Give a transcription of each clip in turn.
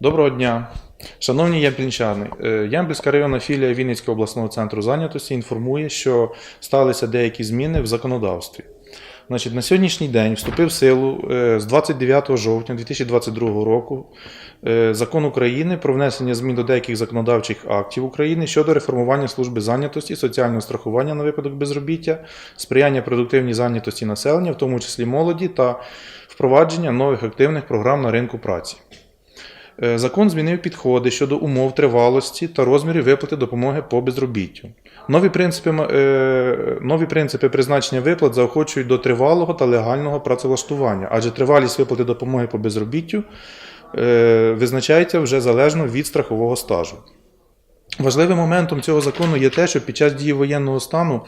Доброго дня, шановні ямпільнчани. Е, Ямпільська районна філія Вінницького обласного центру зайнятості інформує, що сталися деякі зміни в законодавстві. Значить, на сьогоднішній день вступив в силу е, з 29 жовтня 2022 року е, закон України про внесення змін до деяких законодавчих актів України щодо реформування служби зайнятості, соціального страхування на випадок безробіття, сприяння продуктивній зайнятості населення, в тому числі молоді, та впровадження нових активних програм на ринку праці. Е, Закон змінив підходи щодо умов тривалості та розмірів виплати допомоги по безробіттю. Нові принципи, е, нові принципи призначення виплат заохочують до тривалого та легального працевлаштування, адже тривалість виплати допомоги по безробіттю е, визначається вже залежно від страхового стажу. Важливим моментом цього закону є те, що під час дії воєнного стану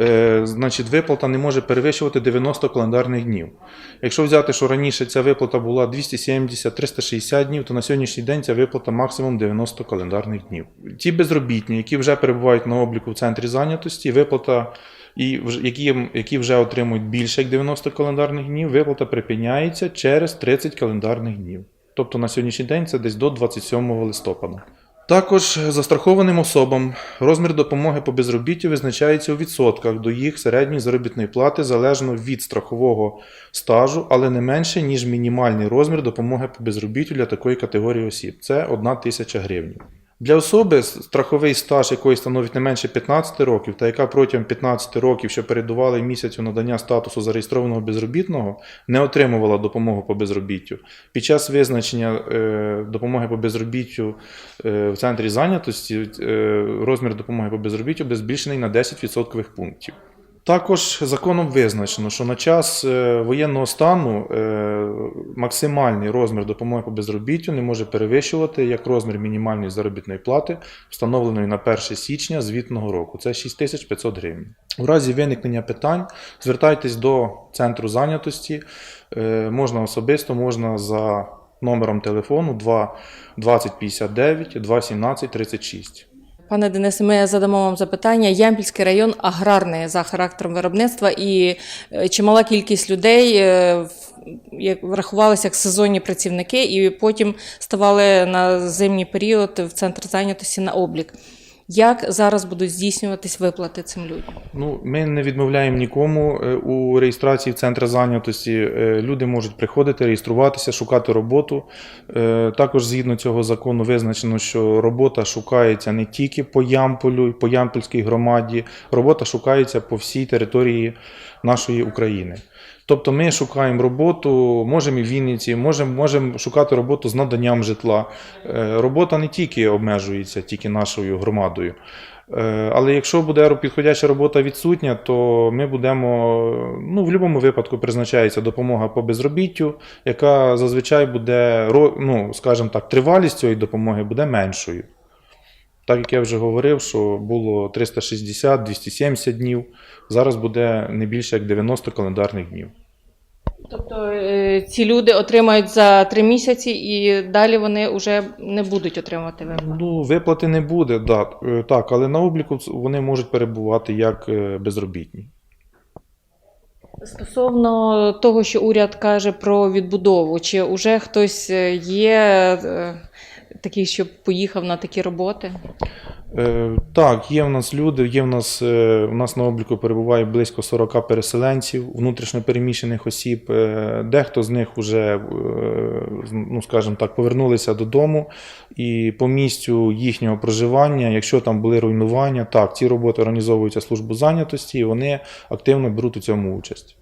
е, значить, виплата не може перевищувати 90 календарних днів. Якщо взяти, що раніше ця виплата була 270-360 днів, то на сьогоднішній день ця виплата максимум 90 календарних днів. Ті безробітні, які вже перебувають на обліку в центрі зайнятості, виплата. І які, які вже отримують більше як 90 календарних днів, виплата припиняється через 30 календарних днів. Тобто на сьогоднішній день це десь до 27 листопада. Також застрахованим особам розмір допомоги по безробіттю визначається у відсотках до їх середньої заробітної плати залежно від страхового стажу, але не менше, ніж мінімальний розмір допомоги по безробіттю для такої категорії осіб. Це 1 тисяча гривень. Для особи страховий стаж якої становить не менше 15 років, та яка протягом 15 років, що передували місяцю надання статусу зареєстрованого безробітного, не отримувала допомогу по безробіттю. Під час визначення е, допомоги по безробіттю е, в центрі зайнятості е, розмір допомоги по безробіттю буде збільшений на 10 відсоткових пунктів. Також законом визначено, що на час е, воєнного стану е, максимальний розмір допомоги по безробіттю не може перевищувати як розмір мінімальної заробітної плати, встановленої на 1 січня звітного року. Це 6500 гривень. У разі виникнення питань звертайтесь до центру зайнятості. Е, Можна особисто, можна за номером телефону 2 2059 217 36. Пане Денисе, ми задамо вам запитання. Ямпільський район аграрний за характером виробництва, і е, чимала кількість людей е, врахувалися як сезонні працівники, і потім ставали на зимній період в центр зайнятості на облік. Як зараз будуть здійснюватись виплати цим людям? Ну, ми не відмовляємо нікому е, у реєстрації в центр зайнятості. Е, Люди можуть приходити, реєструватися, шукати роботу. Е, Також згідно цього закону визначено, що робота шукається не тільки по Ямполю, по Ямпольській громаді, робота шукається по всій території нашої України. Тобто ми шукаємо роботу, можемо і в Вінниці, можемо, можемо шукати роботу з наданням житла. Е, Робота не тільки обмежується тільки нашою громадою. Е, Але якщо буде підходяща робота відсутня, то ми будемо, ну, в будь-якому випадку призначається допомога по безробіттю, яка зазвичай буде, ну, скажімо так, тривалість цієї допомоги буде меншою. Так як я вже говорив, що було 360-270 днів, зараз буде не більше як 90 календарних днів. Тобто е, ці люди отримають за три місяці, і далі вони вже не будуть отримувати виплати. Ну, виплати не буде, да, е, так, але на обліку вони можуть перебувати як е, безробітні. Стосовно того, що уряд каже про відбудову, чи вже хтось є такий, що поїхав на такі роботи? Е, Так, є в нас люди, є в нас, е, у нас на обліку перебуває близько 40 переселенців, внутрішньопереміщених осіб. Е, Дехто з них вже, е, ну скажімо так, повернулися додому, і по місцю їхнього проживання, якщо там були руйнування, так, ці роботи організовуються службу зайнятості, і вони активно беруть у цьому участь.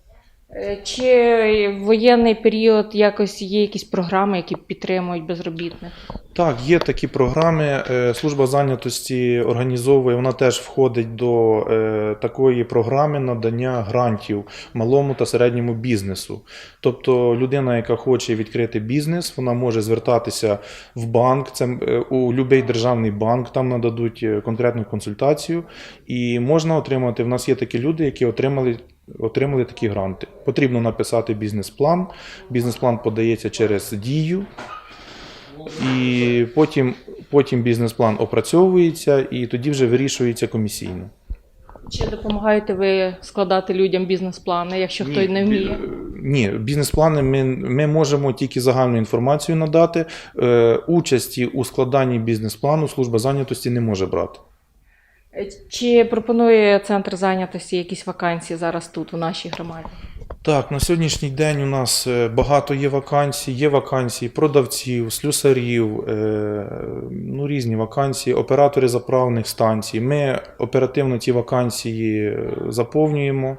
Е, Чи в воєнний період якось є якісь програми, які підтримують безробітних? Так, є такі програми. е, Служба зайнятості організовує, вона теж входить до е, такої програми надання грантів малому та середньому бізнесу. Тобто людина, яка хоче відкрити бізнес, вона може звертатися в банк, це е, у будь-який державний банк, там нададуть е, конкретну консультацію, і можна отримати. В нас є такі люди, які отримали. Отримали такі гранти. Потрібно написати бізнес-план. Бізнес-план подається через дію, і потім, потім бізнес-план опрацьовується, і тоді вже вирішується комісійно. Чи допомагаєте ви складати людям бізнес-плани, якщо хтось не вміє? Ні, бізнес-плани ми, ми можемо тільки загальну інформацію надати. Е, участі у складанні бізнес-плану служба зайнятості не може брати. Чи пропонує центр зайнятості якісь вакансії зараз тут, у нашій громаді? Так, на сьогоднішній день у нас е, багато є вакансій. Є вакансії продавців, слюсарів, е, ну, різні вакансії, оператори заправних станцій. Ми оперативно ті вакансії е, заповнюємо.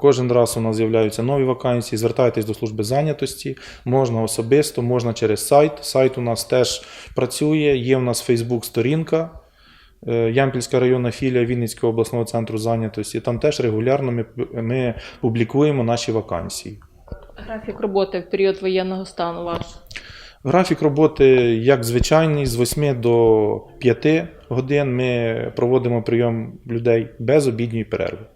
Кожен раз у нас з'являються нові вакансії. Звертайтесь до служби зайнятості. Можна особисто, можна через сайт. Сайт у нас теж працює. Є у нас Фейсбук-сторінка. Е, Ямпільська районна філія Вінницького обласного центру зайнятості. Там теж регулярно ми, ми публікуємо наші вакансії. Графік роботи в період воєнного стану ваш? Графік роботи, як звичайний, з 8 до 5 годин ми проводимо прийом людей без обідньої перерви.